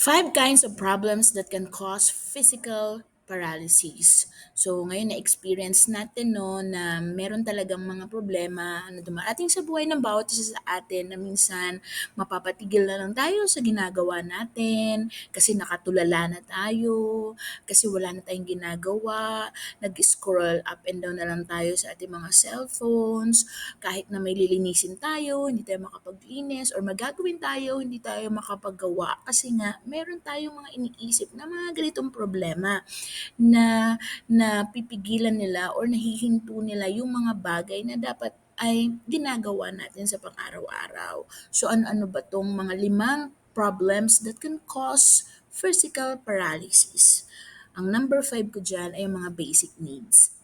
Five kinds of problems that can cause physical paralysis. So, ngayon na-experience natin no, na meron talagang mga problema na dumarating sa buhay ng bawat isa sa atin na minsan mapapatigil na lang tayo sa ginagawa natin kasi nakatulala na tayo, kasi wala na tayong ginagawa, nag-scroll up and down na lang tayo sa ating mga cellphones, kahit na may lilinisin tayo, hindi tayo makapaglinis or magagawin tayo, hindi tayo makapaggawa kasi nga meron tayong mga iniisip na mga ganitong problema na napipigilan nila or nahihinto nila yung mga bagay na dapat ay ginagawa natin sa pang-araw-araw. So ano-ano ba tong mga limang problems that can cause physical paralysis? Ang number five ko dyan ay yung mga basic needs.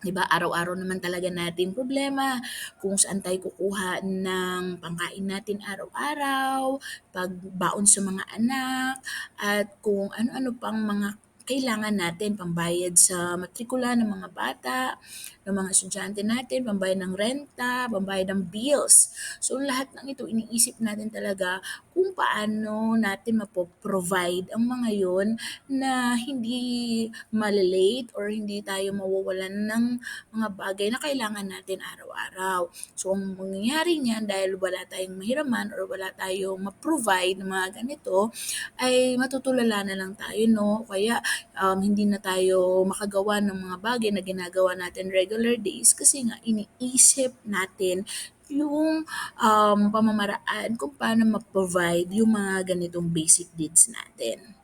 'Di ba, araw-araw naman talaga natin problema kung saan tayo kukuha ng pangkain natin araw-araw, pagbaon sa mga anak, at kung ano-ano pang mga kailangan natin, pambayad sa matrikula ng mga bata, ng mga estudyante natin, pambayad ng renta, pambayad ng bills. So lahat ng ito iniisip natin talaga kung paano natin mapoprovide ang mga yon na hindi malilate or hindi tayo mawawalan ng mga bagay na kailangan natin araw-araw. So ang mangyayari niyan dahil wala tayong mahiraman or wala tayong ma-provide ng mga ganito ay matutulala na lang tayo no. Kaya um, hindi na tayo makagawa ng mga bagay na ginagawa natin regular days kasi nga iniisip natin yung um, pamamaraan kung paano ma-provide yung mga ganitong basic needs natin.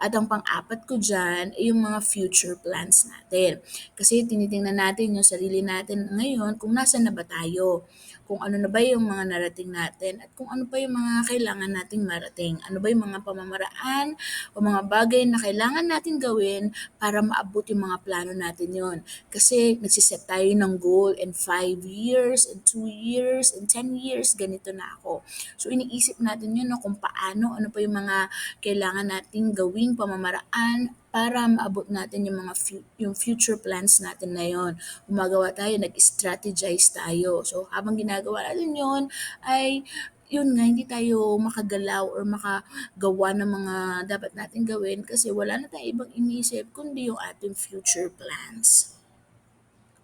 At ang pang-apat ko dyan ay yung mga future plans natin. Kasi tinitingnan natin yung sarili natin ngayon kung nasa na ba tayo kung ano na ba yung mga narating natin at kung ano pa yung mga kailangan nating marating. Ano ba yung mga pamamaraan o mga bagay na kailangan natin gawin para maabot yung mga plano natin yon. Kasi nagsiset tayo ng goal in 5 years, in 2 years, in 10 years, ganito na ako. So iniisip natin yun no, kung paano, ano pa yung mga kailangan nating gawing pamamaraan para maabot natin yung mga fu- yung future plans natin na yon. Gumagawa tayo, nag-strategize tayo. So habang ginagawa natin yon ay yun nga, hindi tayo makagalaw or makagawa ng mga dapat natin gawin kasi wala na tayong ibang iniisip kundi yung ating future plans.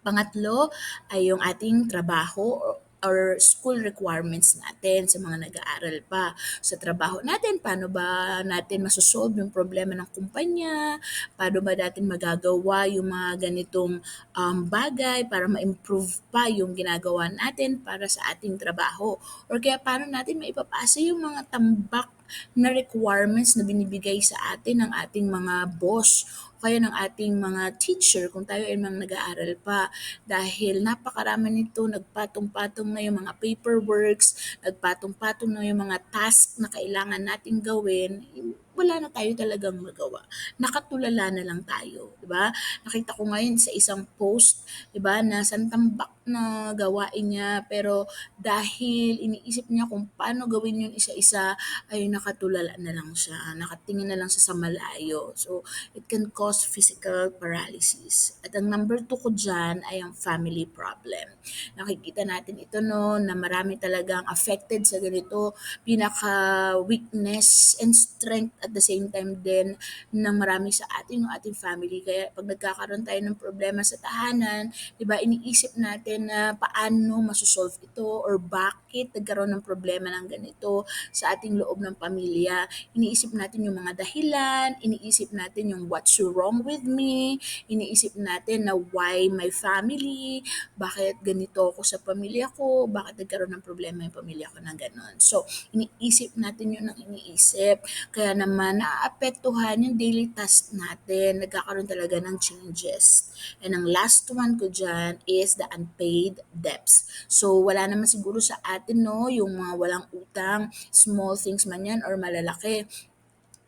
Pangatlo ay yung ating trabaho or school requirements natin sa mga nag-aaral pa. Sa trabaho natin, paano ba natin masosolve yung problema ng kumpanya? Paano ba natin magagawa yung mga ganitong um, bagay para ma-improve pa yung ginagawa natin para sa ating trabaho? Or kaya paano natin maipapasa yung mga tambak na requirements na binibigay sa atin ng ating mga boss o kaya ng ating mga teacher kung tayo ay mga nag-aaral pa. Dahil napakarami nito nagpatong-patong na yung mga paperworks nagpatong-patong na yung mga task na kailangan nating gawin wala na tayo talagang magawa. Nakatulala na lang tayo, 'di ba? Nakita ko ngayon sa isang post, 'di ba, na santambak na gawain niya pero dahil iniisip niya kung paano gawin yun isa-isa ay nakatulala na lang siya, nakatingin na lang siya sa malayo. So, it can cause physical paralysis. At ang number two ko dyan ay ang family problem. Nakikita natin ito no, na marami talagang affected sa ganito. Pinaka-weakness and strength at the same time din ng marami sa atin yung ating family. Kaya pag nagkakaroon tayo ng problema sa tahanan, di ba, iniisip natin na paano masosolve ito or bakit nagkaroon ng problema ng ganito sa ating loob ng pamilya. Iniisip natin yung mga dahilan, iniisip natin yung what's wrong with me, iniisip natin na why my family, bakit ganito ako sa pamilya ko, bakit nagkaroon ng problema yung pamilya ko ng ganon. So, iniisip natin yun ang iniisip. Kaya naman, naaapektuhan yung daily task natin. Nagkakaroon talaga ng changes. And ang last one ko dyan is the unpaid debts. So, wala naman siguro sa atin, no, yung mga walang utang, small things man yan or malalaki.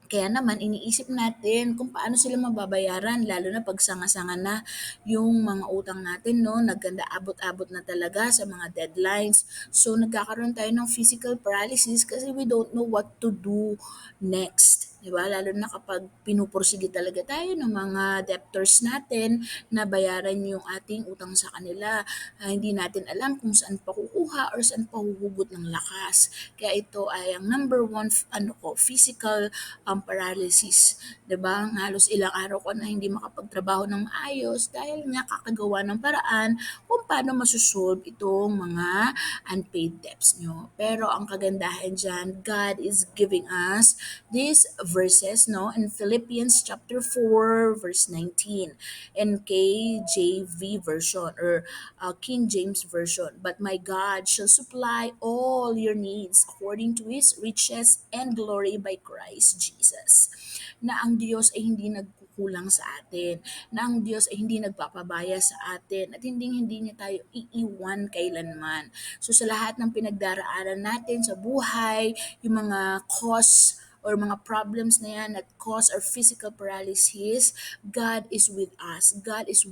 Kaya naman iniisip natin kung paano sila mababayaran lalo na pag sanga-sanga na yung mga utang natin no, nagganda abot-abot na talaga sa mga deadlines. So nagkakaroon tayo ng physical paralysis kasi we don't know what to do next. 'Di ba? Lalo na kapag pinupursige talaga tayo ng mga debtors natin na bayaran yung ating utang sa kanila. Ah, hindi natin alam kung saan pa kukuha or saan pa huhugot ng lakas. Kaya ito ay ang number one ano ko, physical um, paralysis. 'Di ba? Halos ilang araw ko na hindi makapagtrabaho ng maayos dahil nga kakagawa ng paraan kung paano masosolve itong mga unpaid debts nyo. Pero ang kagandahan dyan, God is giving us these verses no in Philippians chapter 4 verse 19 in KJV version or uh, King James version. But my God shall supply all your needs according to his riches and glory by Christ Jesus. Na ang Diyos ay hindi nagkukulang sa atin, na ang Diyos ay hindi nagpapabaya sa atin at hindi hindi niya tayo iiwan kailanman. So sa lahat ng pinagdaraanan natin sa buhay, yung mga cause or mga problems na yan that cause our physical paralysis, God is with us. God is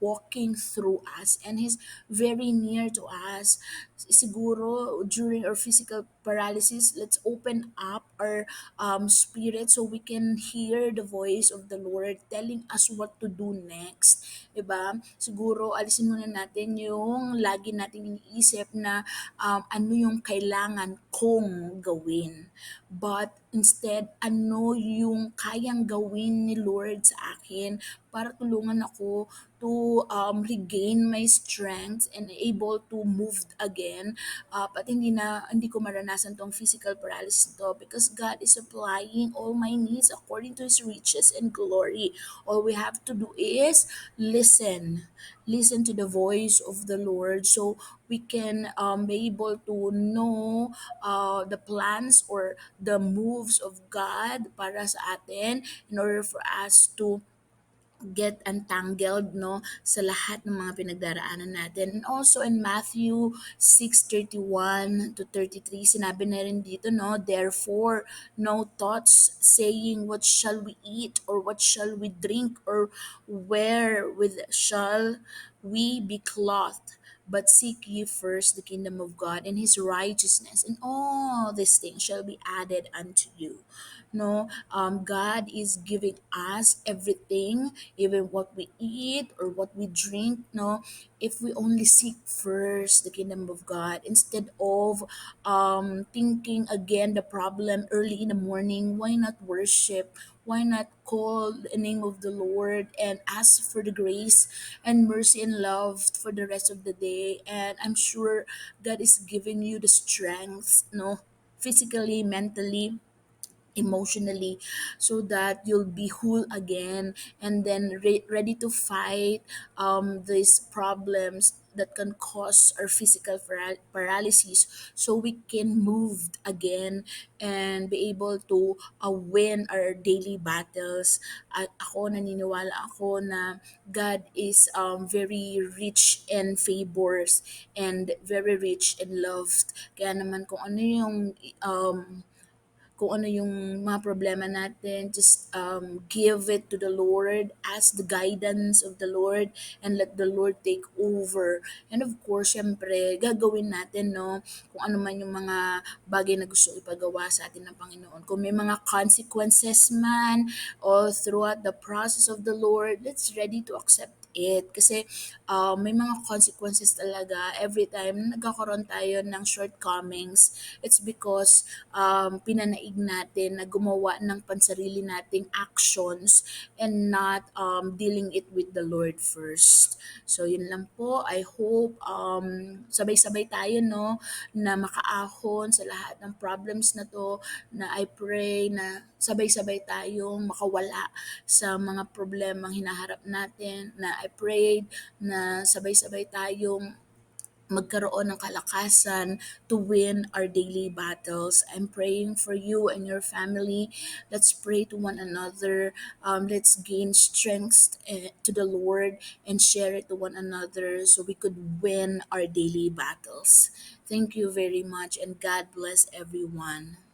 walking through us and He's very near to us. Siguro during our physical paralysis, let's open up our um, spirit so we can hear the voice of the Lord telling us what to do next. Diba? Siguro alisin muna natin yung lagi nating iniisip na um, ano yung kailangan kong gawin. But instead, ano yung kayang gawin ni Lord sa akin para tulungan ako to um, regain my strength and able to move again. Uh, at hindi na hindi ko maranasan tong physical paralysis to because God is supplying all my needs according to His riches and glory. All we have to do is listen. Listen to the voice of the Lord so we can um, be able to know uh, the plans or the moves of God para sa atin in order for us to get entangled no sa lahat ng mga pinagdaraanan natin. And also in Matthew 6:31 to 33 sinabi na rin dito no therefore no thoughts saying what shall we eat or what shall we drink or where with shall we be clothed but seek ye first the kingdom of God and his righteousness, and all these things shall be added unto you. No, um, God is giving us everything, even what we eat or what we drink. No, if we only seek first the kingdom of God instead of um, thinking again the problem early in the morning, why not worship? Why not call the name of the Lord and ask for the grace and mercy and love for the rest of the day? And I'm sure God is giving you the strength, no, physically, mentally, emotionally so that you'll be whole again and then re- ready to fight um, these problems that can cause our physical paral- paralysis so we can move again and be able to uh, win our daily battles. At ako naniniwala ako na God is um, very rich in favors and very rich in love. Kaya naman kung ano yung um, kung ano yung mga problema natin, just um, give it to the Lord, ask the guidance of the Lord, and let the Lord take over. And of course, syempre, gagawin natin, no, kung ano man yung mga bagay na gusto ipagawa sa atin ng Panginoon. Kung may mga consequences man, or throughout the process of the Lord, let's ready to accept it. Kasi uh, may mga consequences talaga every time na nagkakaroon tayo ng shortcomings. It's because um, pinanaig natin na gumawa ng pansarili nating actions and not um, dealing it with the Lord first. So yun lang po. I hope um, sabay-sabay tayo no na makaahon sa lahat ng problems na to na I pray na sabay-sabay tayong makawala sa mga problemang hinaharap natin na I prayed na sabay-sabay tayong magkaroon ng kalakasan to win our daily battles. I'm praying for you and your family. Let's pray to one another. Um, let's gain strength eh, to the Lord and share it to one another so we could win our daily battles. Thank you very much and God bless everyone.